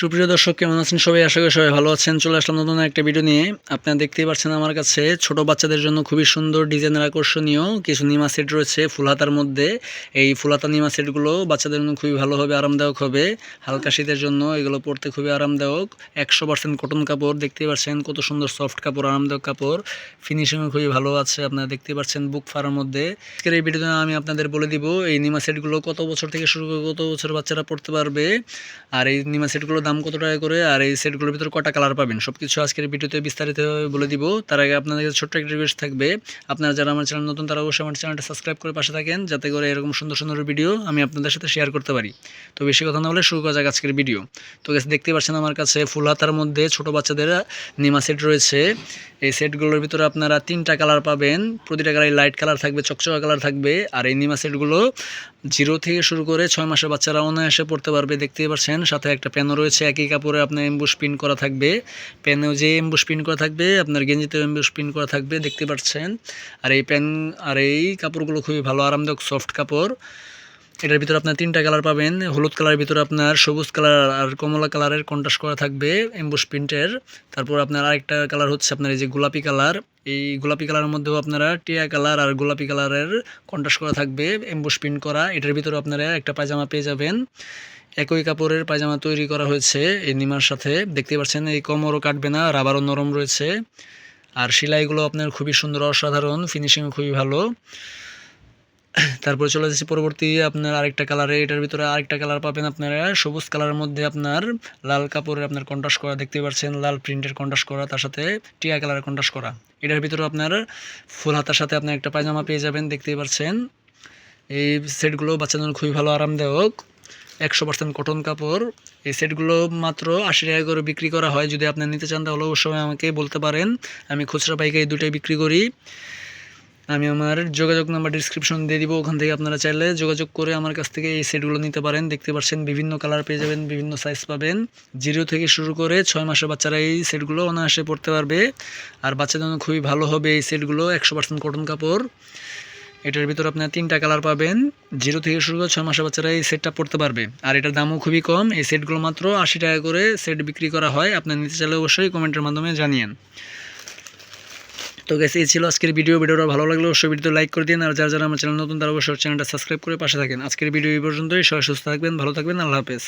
সুপ্রিয় দর্শক, কেমন আছেন সবাই? আশা করি সবাই ভালো আছেন। চলে আসলাম নতুন একটা ভিডিও নিয়ে। আপনারা দেখতেই পাচ্ছেন আমার কাছে ছোট বাচ্চাদের জন্য খুবই সুন্দর ডিজাইনের আকর্ষণীয় কিছু নিমা সেট রয়েছে ফুলহাতার মধ্যে। এই ফুলহাতা নিমা সেটগুলো বাচ্চাদের জন্য খুবই ভালো হবে, আরামদায়ক হবে। হালকা শীতের জন্য এগুলো পরতে খুবই আরামদায়ক। একশো পার্সেন্ট কটন কাপড়, দেখতেই পাচ্ছেন কত সুন্দর সফট কাপড়, আরামদায়ক কাপড়। ফিনিশিংও খুবই ভালো আছে, আপনারা দেখতে পাচ্ছেন বুক ফারার মধ্যে। আজকের এই ভিডিওতে আমি আপনাদের বলে দিব এই নিমা সেটগুলো কত বছর থেকে শুরু করে কত বছর বাচ্চারা পড়তে পারবে। আর এই নিমা সেটগুলোর দাম কত টাকা করে আর এই সেটগুলোর ভিতরে কটা কালার পাবেন? সব কিছু আজকের ভিডিওতে বিস্তারিত বলে দিব। তার আগে আপনাদের ছোট্ট একটা রিকোয়েস্ট থাকবে। আপনারা যারা আমার চ্যানেল নতুন, তারা অবশ্যই আমার চ্যানেলটা সাবস্ক্রাইব করে পাশে থাকেন, যাতে করে এরকম সুন্দর সুন্দর ভিডিও আমি আপনাদের সাথে শেয়ার করতে পারি। তো বেশি কথা না বলে শুরু করা যাক আজকের ভিডিও তো গেছে দেখতে পাচ্ছেন আমার কাছে ফুল হাতার মধ্যে ছোট বাচ্চাদের নিমা সেট রয়েছে। এই সেটগুলোর ভিতরে আপনারা তিনটা কালার পাবেন। প্রতিটা কালার লাইট কালার থাকবে, চকচকা কালার থাকবে। আর এই নিমা সেটগুলো জিরো থেকে শুরু করে ছয় মাসের বাচ্চারা অনায়াসে পড়তে পারবে। দেখতেই পাচ্ছেন, সাথে একটা প্যানও রয়েছে। একই কাপড়ে আপনার এম্বুস প্রিন্ট করা থাকবে। প্যানেও যে এম্বুস প্রিন্ট করা থাকবে, আপনার গেঞ্জিতেও এম্বুস প্রিন্ট করা থাকবে, দেখতে পাচ্ছেন। আর এই প্যান আর এই কাপড়গুলো খুবই ভালো, আরামদায়ক সফট কাপড়। এটার ভিতরে আপনার তিনটা কালার পাবেন। হলুদ কালারের ভিতরে আপনার সবুজ কালার আর কমলা কালারের কন্ট্রাস্ট করা থাকবে এম্বুস প্রিন্টের তারপর আপনার আরেকটা কালার হচ্ছে আপনার এই যে গোলাপি কালার। এই গোলাপি কালারের মধ্যেও আপনারা টিয়া কালার আর গোলাপি কালারের কন্ট্রাস্ট করা থাকবে এম্বুস প্রিন্ট করা। এটার ভিতরে আপনারা একটা পায়জামা পেয়ে যাবেন। একই কাপড়ের পায়জামা তৈরি করা হয়েছে এই নিমার সাথে। দেখতে পাচ্ছেন, এই কমরও কাটবে না, রাবারও নরম রয়েছে। আর সেলাইগুলো আপনার খুবই সুন্দর, অসাধারণ ফিনিশিংও খুবই ভালো। তারপরে চলে যাচ্ছি পরবর্তী আপনার আরেকটা কালারে এটার ভিতরে আরেকটা কালার পাবেন আপনারা সবুজ কালারের মধ্যে আপনার লাল কাপড়ে আপনার কন্ট্রাস্ট করা। দেখতে পাচ্ছেন, লাল প্রিন্টের কন্ট্রাস্ট করা, তার সাথে টিয়া কালারের কন্ট্রাস্ট করা। এটার ভিতরে আপনার ফুল হাতার সাথে আপনার একটা পায়জামা পেয়ে যাবেন, দেখতেই পাচ্ছেন। এই সেটগুলো বাচ্চাদের খুবই ভালো, আরামদায়ক। একশো পার্সেন্ট কটন কাপড়। এই সেটগুলো মাত্র আশি টাকা করে বিক্রি করা হয়। যদি আপনি নিতে চান তাহলে অবশ্যই আমাকে বলতে পারেন। আমি খুচরা পাইকারি দুটাই বিক্রি করি। আমি আমার যোগাযোগ নাম্বার ডিসক্রিপশন দিয়ে দিব, ওখান থেকে আপনারা চাইলে যোগাযোগ করে আমার কাছ থেকে এই সেটগুলো নিতে পারেন। দেখতে পাচ্ছেন বিভিন্ন কালার পেয়ে যাবেন, বিভিন্ন সাইজ পাবেন। জিরো থেকে শুরু করে ছয় মাসের বাচ্চারা এই সেটগুলো অনায়াসে পড়তে পারবে। আর বাচ্চাদের জন্য খুবই ভালো হবে এই সেটগুলো একশো পার্সেন্ট কটন কাপড়। এটার ভিতরে আপনার তিনটা কালার পাবেন। জিরো থেকে শুরু করে ছয় মাসের বাচ্চারা এই সেটটা পড়তে পারবে। আর এটার দামও খুবই কম, এই সেটগুলো মাত্র আশি টাকা করে সেট বিক্রি করা হয়। আপনার নিতে চাইলে অবশ্যই কমেন্টের মাধ্যমে জানিয়েন। তো গেছে এই ছিল আজকের ভিডিও ভিডিওটা ভালো লাগলে অবশ্যই ভিডিও লাইক করে দিন। আর যারা যারা আমার চ্যানেল নতুন, তারা অবশ্যই চ্যানেলটা সাবস্ক্রাইব করে পাশে থাকেন। আজকের ভিডিও এই পর্যন্তই। সবাই সুস্থ থাকবেন, ভালো থাকবেন। আল্লাহ হাফেজ।